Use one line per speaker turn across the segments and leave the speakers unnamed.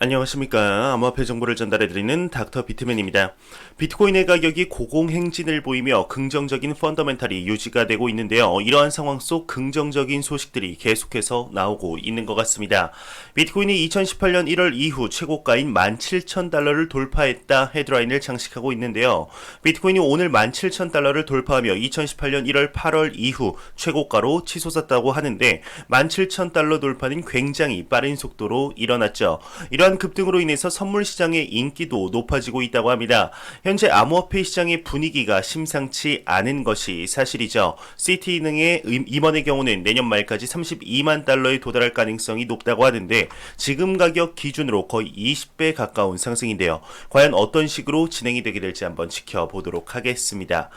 안녕하십니까. 암호화폐 정보를 전달해드리는 닥터 비트맨입니다. 비트코인의 가격이 고공행진을 보이며 긍정적인 펀더멘탈이 유지가 되고 있는데요. 이러한 상황 속 긍정적인 소식들이 계속해서 나오고 있는 것 같습니다. 비트코인이 2018년 1월 이후 최고가인 17,000달러를 돌파했다 헤드라인을 장식하고 있는데요. 비트코인이 오늘 17,000달러를 돌파하며 2018년 1월 8월 이후 최고가로 치솟았다고 하는데 17,000달러 돌파는 굉장히 빠른 속도로 일어났죠. 이러 한 급등으로 인해서 선물 시장의 인기도 높아지고 있다고 합니다. 현재 암호화폐 시장의 분위기가 심상치 않은 것이 사실이죠. 시티능의 임원의 경우는 내년 말까지 32만 달러에 도달할 가능성이 높다고 하는데 지금 가격 기준으로 거의 20배 가까운 상승인데요. 과연 어떤 식으로 진행이 되게 될지 한번 지켜보도록 하겠습니다.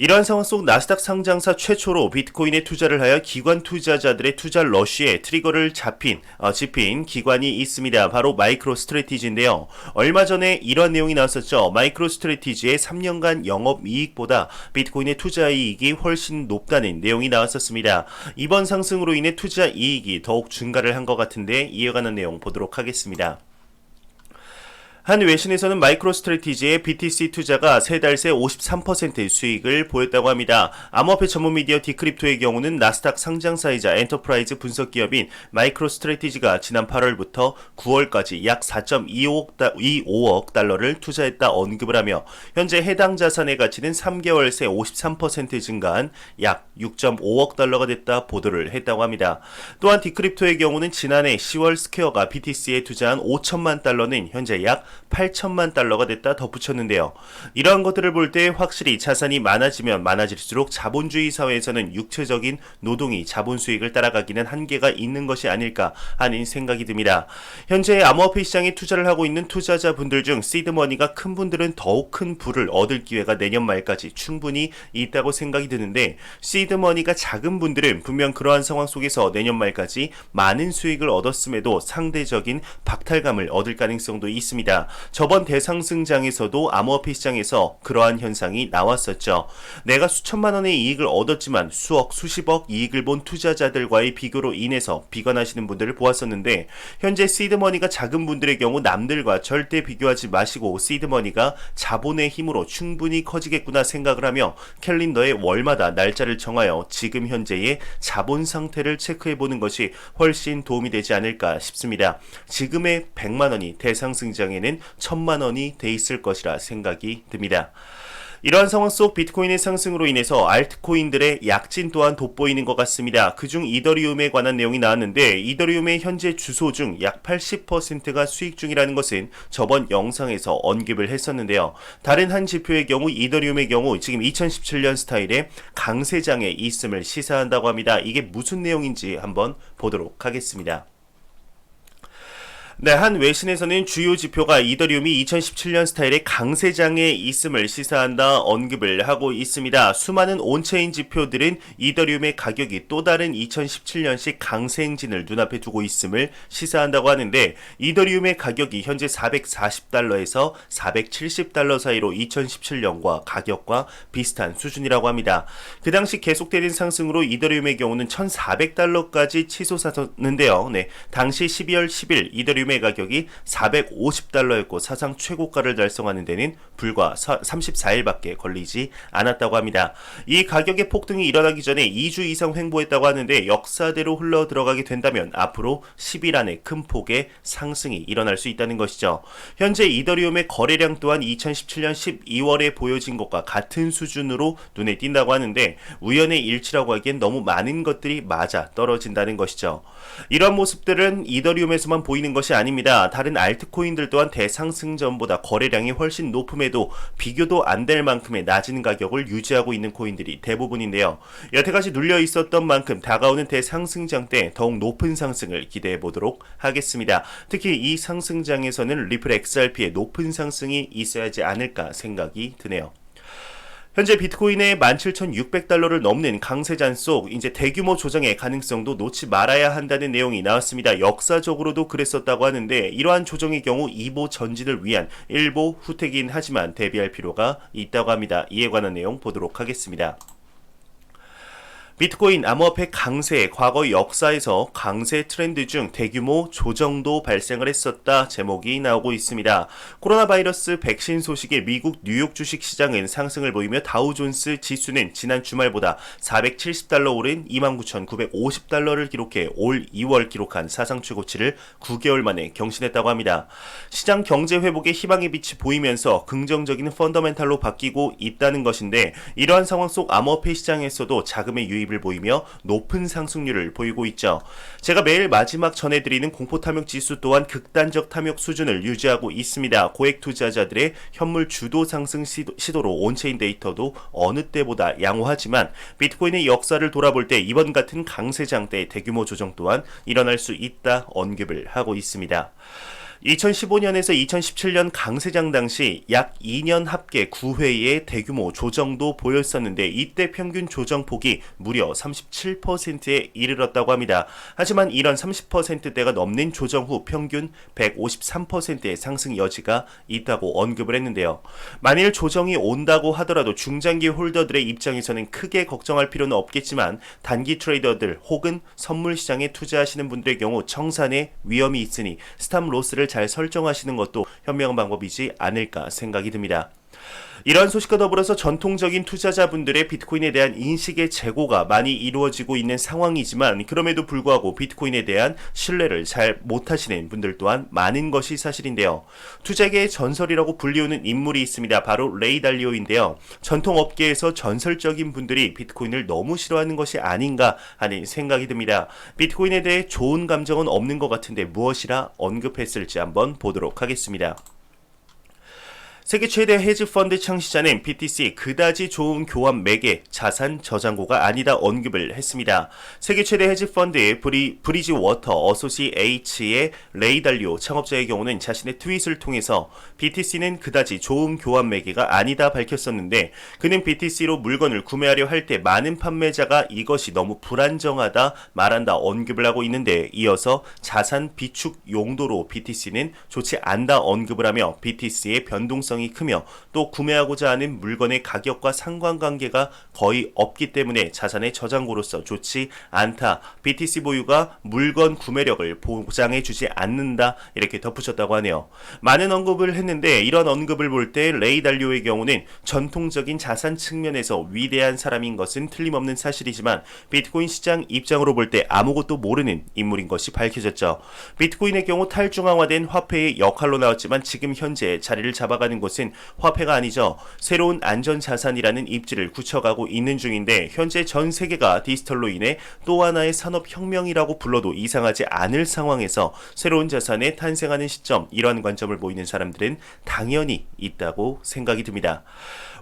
이러한 상황 속 나스닥 상장사 최초로 비트코인에 투자를 하여 기관 투자자들의 투자 러쉬에 트리거를 잡힌 어, 집힌 기관이 있습니다. 바로 마이크로 스트레티지인데요. 얼마 전에 이런 내용이 나왔었죠. 마이크로 스트레티지의 3년간 영업 이익보다 비트코인의 투자 이익이 훨씬 높다는 내용이 나왔었습니다. 이번 상승으로 인해 투자 이익이 더욱 증가를 한 것 같은데 이어가는 내용 보도록 하겠습니다. 한 외신에서는 마이크로 스트레티지의 BTC 투자가 세 달 새 53% 수익을 보였다고 합니다. 암호화폐 전문 미디어 디크립토의 경우는 나스닥 상장사이자 엔터프라이즈 분석 기업인 마이크로 스트레티지가 지난 8월부터 9월까지 약 4.25억, 25억 달러를 투자했다 언급을 하며 현재 해당 자산의 가치는 3개월 새 53% 증가한 약 6.5억 달러가 됐다 보도를 했다고 합니다. 또한 디크립토의 경우는 지난해 10월 스퀘어가 BTC에 투자한 5천만 달러는 현재 약 8천만 달러가 됐다 덧붙였는데요. 이러한 것들을 볼 때 확실히 자산이 많아지면 많아질수록 자본주의 사회에서는 육체적인 노동이 자본 수익을 따라가기는 한계가 있는 것이 아닐까 하는 생각이 듭니다. 현재 암호화폐 시장에 투자를 하고 있는 투자자분들 중 시드머니가 큰 분들은 더욱 큰 부를 얻을 기회가 내년 말까지 충분히 있다고 생각이 드는데 시드머니가 작은 분들은 분명 그러한 상황 속에서 내년 말까지 많은 수익을 얻었음에도 상대적인 박탈감을 얻을 가능성도 있습니다. 저번 대상승장에서도 암호화폐 시장에서 그러한 현상이 나왔었죠. 내가 수천만 원의 이익을 얻었지만 수억, 수십억 이익을 본 투자자들과의 비교로 인해서 비관하시는 분들을 보았었는데 현재 시드머니가 작은 분들의 경우 남들과 절대 비교하지 마시고 시드머니가 자본의 힘으로 충분히 커지겠구나 생각을 하며 캘린더에 월마다 날짜를 정하여 지금 현재의 자본 상태를 체크해 보는 것이 훨씬 도움이 되지 않을까 싶습니다. 지금의 100만 원이 대상승장에는 천만 원이 돼 있을 것이라 생각이 듭니다. 이러한 상황 속 비트코인의 상승으로 인해서 알트코인들의 약진 또한 돋보이는 것 같습니다. 그중 이더리움에 관한 내용이 나왔는데 이더리움의 현재 주소 중 약 80%가 수익 중이라는 것은 저번 영상에서 언급을 했었는데요. 다른 한 지표의 경우 이더리움의 경우 지금 2017년 스타일의 강세장에 있음을 시사한다고 합니다. 이게 무슨 내용인지 한번 보도록 하겠습니다. 네, 한 외신에서는 주요 지표가 이더리움이 2017년 스타일의 강세장에 있음을 시사한다 언급을 하고 있습니다. 수많은 온체인 지표들은 이더리움의 가격이 또 다른 2017년식 강세 행진을 눈앞에 두고 있음을 시사한다고 하는데 이더리움의 가격이 현재 440달러에서 470달러 사이로 2017년과 가격과 비슷한 수준이라고 합니다. 그 당시 계속되는 상승으로 이더리움의 경우는 1,400달러까지 치솟았는데요. 네, 당시 12월 10일 이더리움 이더리움의 가격이 450달러였고 사상 최고가를 달성하는 데는 불과 34일밖에 걸리지 않았다고 합니다. 이 가격의 폭등이 일어나기 전에 2주 이상 횡보했다고 하는데 역사대로 흘러 들어가게 된다면 앞으로 10일 안에 큰 폭의 상승이 일어날 수 있다는 것이죠. 현재 이더리움의 거래량 또한 2017년 12월에 보여진 것과 같은 수준으로 눈에 띈다고 하는데 우연의 일치라고 하기엔 너무 많은 것들이 맞아 떨어진다는 것이죠. 이런 모습들은 이더리움에서만 보이는 것이 아닙니다. 다른 알트코인들 또한 대상승 전보다 거래량이 훨씬 높음에도 비교도 안 될 만큼의 낮은 가격을 유지하고 있는 코인들이 대부분인데요. 여태까지 눌려 있었던 만큼 다가오는 대상승장 때 더욱 높은 상승을 기대해 보도록 하겠습니다. 특히 이 상승장에서는 리플 XRP의 높은 상승이 있어야지 않을까 생각이 드네요. 현재 비트코인의 17,600달러를 넘는 강세잔 속 이제 대규모 조정의 가능성도 놓지 말아야 한다는 내용이 나왔습니다. 역사적으로도 그랬었다고 하는데 이러한 조정의 경우 2보 전진을 위한 1보 후퇴긴 하지만 대비할 필요가 있다고 합니다. 이에 관한 내용 보도록 하겠습니다. 비트코인 암호화폐 강세 과거 역사에서 강세 트렌드 중 대규모 조정도 발생을 했었다 제목이 나오고 있습니다. 코로나 바이러스 백신 소식에 미국 뉴욕 주식 시장은 상승을 보이며 다우존스 지수는 지난 주말보다 470달러 오른 29,950달러를 기록해 올 2월 기록한 사상 최고치를 9개월 만에 경신했다고 합니다. 시장 경제 회복의 희망의 빛이 보이면서 긍정적인 펀더멘탈로 바뀌고 있다는 것인데 이러한 상황 속 암호화폐 시장에서도 자금의 유입 모습을 보이며 높은 상승률을 보이고 있죠. 제가 매일 마지막 전해드리는 공포 탐욕 지수 또한 극단적 탐욕 수준을 유지하고 있습니다. 고액 투자자들의 현물 주도 상승 시도 로 온체인 데이터도 어느 때보다 양호하지만 비트코인의 역사를 돌아볼 때 이번 같은 강세장 때 대규모 조정 또한 일어날 수 있다 언급을 하고 있습니다. 2015년에서 2017년 강세장 당시 약 2년 합계 9회의 대규모 조정도 보였었는데 이때 평균 조정폭이 무려 37%에 이르렀다고 합니다. 하지만 이런 30%대가 넘는 조정 후 평균 153%의 상승 여지가 있다고 언급을 했는데요. 만일 조정이 온다고 하더라도 중장기 홀더들의 입장에서는 크게 걱정할 필요는 없겠지만 단기 트레이더들 혹은 선물 시장에 투자하시는 분들의 경우 청산의 위험이 있으니 스탑 로스를 잘 설정하시는 것도 현명한 방법이지 않을까 생각이 듭니다. 이러한 소식과 더불어서 전통적인 투자자분들의 비트코인에 대한 인식의 재고가 많이 이루어지고 있는 상황이지만 그럼에도 불구하고 비트코인에 대한 신뢰를 잘 못하시는 분들 또한 많은 것이 사실인데요. 투자계의 전설이라고 불리우는 인물이 있습니다. 바로 레이 달리오인데요. 전통 업계에서 전설적인 분들이 비트코인을 너무 싫어하는 것이 아닌가 하는 생각이 듭니다. 비트코인에 대해 좋은 감정은 없는 것 같은데 무엇이라 언급했을지 한번 보도록 하겠습니다. 세계 최대 헤지 펀드 창시자는 BTC 그다지 좋은 교환 매개 자산 저장고가 아니다 언급을 했습니다. 세계 최대 헤지 펀드 브리, 브리지 워터 어소시에이츠의 레이 달리오 창업자의 경우는 자신의 트윗을 통해서 BTC는 그다지 좋은 교환 매개가 아니다 밝혔었는데 그는 BTC로 물건을 구매하려 할 때 많은 판매자가 이것이 너무 불안정하다 말한다 언급을 하고 있는데 이어서 자산 비축 용도로 BTC는 좋지 않다 언급을 하며 BTC의 변동성 가능성이 크며 또 구매하고자 하는 물건의 가격과 상관관계가 거의 없기 때문에 자산의 저장고로서 좋지 않다. BTC 보유가 물건 구매력을 보장해 주지 않는다. 이렇게 덧붙였다고 하네요. 많은 언급을 했는데 이런 언급을 볼 때 레이 달리오의 경우는 전통적인 자산 측면에서 위대한 사람인 것은 틀림없는 사실이지만 비트코인 시장 입장으로 볼 때 아무것도 모르는 인물인 것이 밝혀졌죠. 비트코인의 경우 탈중앙화된 화폐의 역할로 나왔지만 지금 현재 자리를 잡아가는 곳 곳은 화폐가 아니죠. 새로운 안전자산이라는 입지를 굳혀가고 있는 중인데 현재 전 세계가 디지털로 인해 또 하나의 산업혁명이라고 불러도 이상하지 않을 상황에서 새로운 자산의 탄생하는 시점 이러한 관점을 보이는 사람들은 당연히 있다고 생각이 듭니다.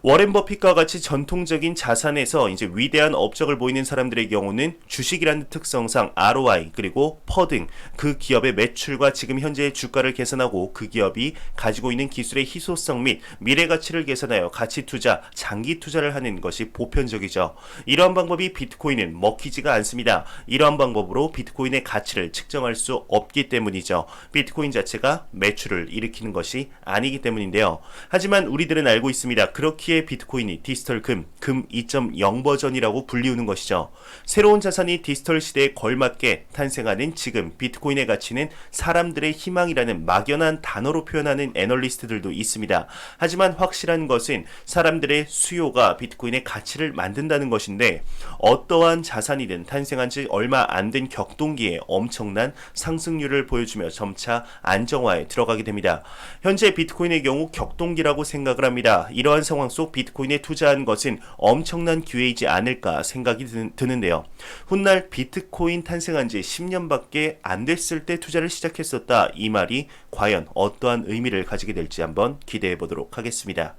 워렌 버핏과 같이 전통적인 자산에서 이제 위대한 업적을 보이는 사람들의 경우는 주식이라는 특성상 ROI 그리고 퍼 등 그 기업의 매출과 지금 현재의 주가를 계산하고 그 기업이 가지고 있는 기술의 희소성 및 미래 가치를 계산하여 가치 투자, 장기 투자를 하는 것이 보편적이죠. 이러한 방법이 비트코인은 먹히지가 않습니다. 이러한 방법으로 비트코인의 가치를 측정할 수 없기 때문이죠. 비트코인 자체가 매출을 일으키는 것이 아니기 때문인데요. 하지만 우리들은 알고 있습니다. 그렇기 에 시기의 비트코인이 디지털 금, 금 2.0 버전이라고 불리우는 것이죠. 새로운 자산이 디지털 시대에 걸맞게 탄생하는 지금 비트코인의 가치는 사람들의 희망이라는 막연한 단어로 표현하는 애널리스트들도 있습니다. 하지만 확실한 것은 사람들의 수요가 비트코인의 가치를 만든다는 것인데 어떠한 자산이든 탄생한 지 얼마 안 된 격동기에 엄청난 상승률을 보여주며 점차 안정화에 들어가게 됩니다. 현재 비트코인의 경우 격동기라고 생각을 합니다. 이러한 상황 속 비트코인에 투자한 것은 엄청난 기회이지 않을까 생각이 드는데요. 훗날 비트코인 탄생한 지 10년밖에 안 됐을 때 투자를 시작했었다. 이 말이 과연 어떠한 의미를 가지게 될지 한번 기대해 보도록 하겠습니다.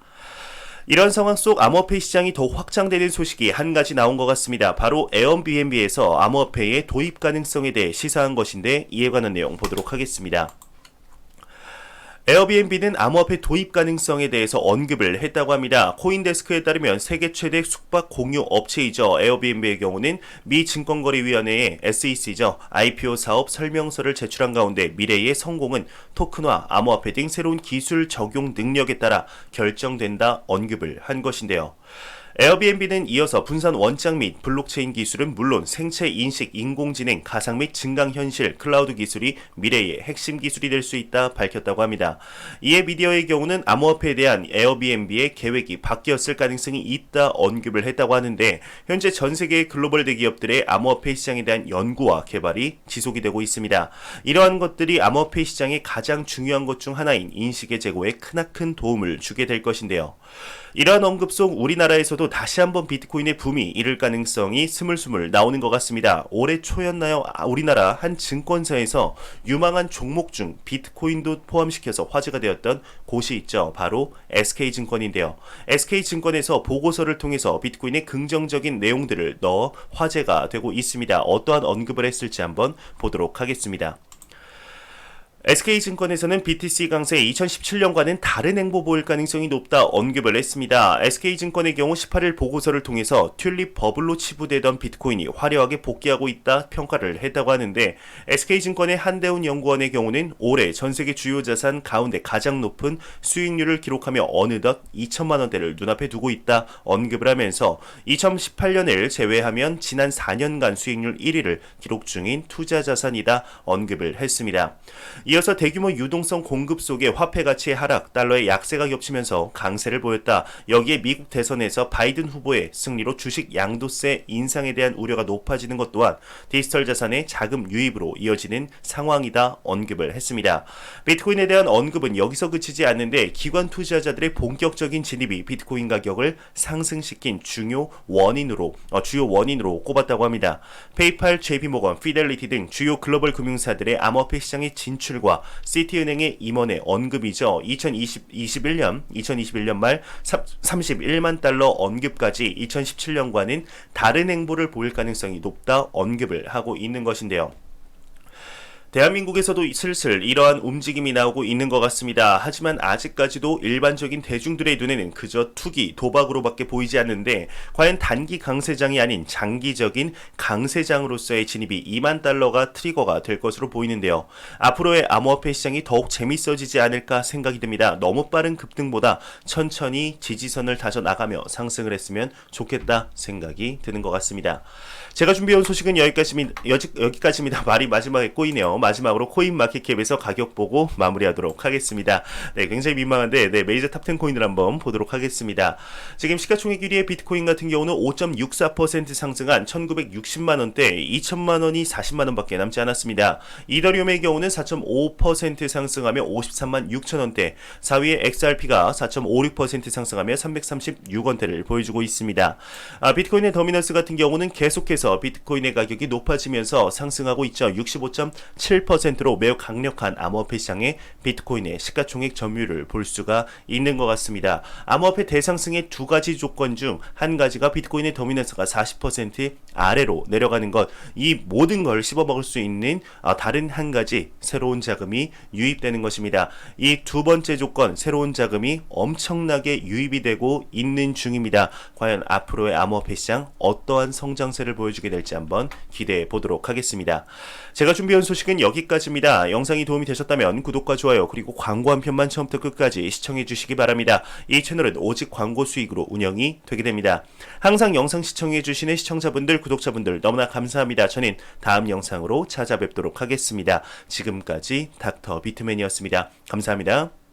이런 상황 속 암호화폐 시장이 더 확장되는 소식이 한 가지 나온 것 같습니다. 바로 에어비앤비에서 암호화폐의 도입 가능성에 대해 시사한 것인데 이에 관한 내용 보도록 하겠습니다. 에어비앤비는 암호화폐 도입 가능성에 대해서 언급을 했다고 합니다. 코인데스크에 따르면 세계 최대 숙박 공유 업체이죠. 에어비앤비의 경우는 미 증권거래위원회에 SEC죠. IPO 사업 설명서를 제출한 가운데 미래의 성공은 토큰화, 암호화폐 등 새로운 기술 적용 능력에 따라 결정된다 언급을 한 것인데요. 에어비앤비는 이어서 분산 원장 및 블록체인 기술은 물론 생체 인식, 인공지능, 가상 및 증강현실, 클라우드 기술이 미래의 핵심 기술이 될 수 있다 밝혔다고 합니다. 이에 미디어의 경우는 암호화폐에 대한 에어비앤비의 계획이 바뀌었을 가능성이 있다 언급을 했다고 하는데 현재 전 세계의 글로벌 대기업들의 암호화폐 시장에 대한 연구와 개발이 지속이 되고 있습니다. 이러한 것들이 암호화폐 시장의 가장 중요한 것 중 하나인 인식의 제고에 크나큰 도움을 주게 될 것인데요. 이러한 언급 속 우리나라에서도 다시 한번 비트코인의 붐이 이를 가능성이 스물스물 나오는 것 같습니다. 올해 초였나요? 아, 우리나라 한 증권사에서 유망한 종목 중 비트코인도 포함시켜서 화제가 되었던 곳이 있죠. 바로 SK증권인데요. SK증권에서 보고서를 통해서 비트코인의 긍정적인 내용들을 넣어 화제가 되고 있습니다. 어떠한 언급을 했을지 한번 보도록 하겠습니다. SK증권에서는 BTC 강세의 2017년과는 다른 행보 보일 가능성이 높다 언급을 했습니다. SK증권의 경우 18일 보고서를 통해서 튤립 버블로 치부되던 비트코인이 화려하게 복귀하고 있다 평가를 했다고 하는데 SK증권의 한대훈 연구원의 경우는 올해 전 세계 주요 자산 가운데 가장 높은 수익률을 기록하며 어느덧 2천만 원대를 눈앞에 두고 있다 언급을 하면서 2018년을 제외하면 지난 4년간 수익률 1위를 기록 중인 투자 자산이다 언급을 했습니다. 이 어서 대규모 유동성 공급 속에 화폐 가치의 하락, 달러의 약세가 겹치면서 강세를 보였다. 여기에 미국 대선에서 바이든 후보의 승리로 주식 양도세 인상에 대한 우려가 높아지는 것 또한 디지털 자산의 자금 유입으로 이어지는 상황이다 언급을 했습니다. 비트코인에 대한 언급은 여기서 그치지 않는데 기관 투자자들의 본격적인 진입이 비트코인 가격을 상승시킨 중요 원인으로 어, 주요 원인으로 꼽았다고 합니다. 페이팔, JP모건, 피델리티 등 주요 글로벌 금융사들의 암호화폐 시장의 진출과 시티은행의 임원의 언급이죠. 2021년 2021년 말 31만 달러 언급까지 2017년과는 다른 행보를 보일 가능성이 높다 언급을 하고 있는 것인데요. 대한민국에서도 슬슬 이러한 움직임이 나오고 있는 것 같습니다. 하지만 아직까지도 일반적인 대중들의 눈에는 그저 투기, 도박으로밖에 보이지 않는데 과연 단기 강세장이 아닌 장기적인 강세장으로서의 진입이 2만 달러가 트리거가 될 것으로 보이는데요. 앞으로의 암호화폐 시장이 더욱 재밌어지지 않을까 생각이 듭니다. 너무 빠른 급등보다 천천히 지지선을 다져 나가며 상승을 했으면 좋겠다 생각이 드는 것 같습니다. 제가 준비해온 소식은 여기까지입니다. 여기까지입니다. 말이 마지막에 꼬이네요. 마지막으로 코인 마켓캡에서 가격 보고 마무리하도록 하겠습니다. 네, 굉장히 민망한데 네, 메이저 탑10 코인을 한번 보도록 하겠습니다. 지금 시가총액 1위의 비트코인 같은 경우는 5.64% 상승한 1960만 원대 2천만 원이 40만 원밖에 남지 않았습니다. 이더리움의 경우는 4.5% 상승하며 53만 6천 원대 4위의 XRP가 4.56% 상승하며 336원대를 보여주고 있습니다. 아, 비트코인의 더미너스 같은 경우는 계속해서 비트코인의 가격이 높아지면서 상승하고 있죠. 65.7%로 매우 강력한 암호화폐 시장의 비트코인의 시가총액 점유율을 볼 수가 있는 것 같습니다. 암호화폐 대상승의 두 가지 조건 중 한 가지가 비트코인의 더미넌스가 40% 아래로 내려가는 것, 이 모든 걸 씹어먹을 수 있는 아, 다른 한 가지 새로운 자금이 유입되는 것입니다. 이 두 번째 조건, 새로운 자금이 엄청나게 유입이 되고 있는 중입니다. 과연 앞으로의 암호화폐 시장 어떠한 성장세를 보여주게 될지 한번 기대해 보도록 하겠습니다. 제가 준비한 소식은 여기까지입니다. 영상이 도움이 되셨다면 구독과 좋아요 그리고 광고 한 편만 처음부터 끝까지 시청해 주시기 바랍니다. 이 채널은 오직 광고 수익으로 운영이 되게 됩니다. 항상 영상 시청해 주시는 시청자분들, 구독자분들 너무나 감사합니다. 저는 다음 영상으로 찾아뵙도록 하겠습니다. 지금까지 닥터 비트맨이었습니다. 감사합니다.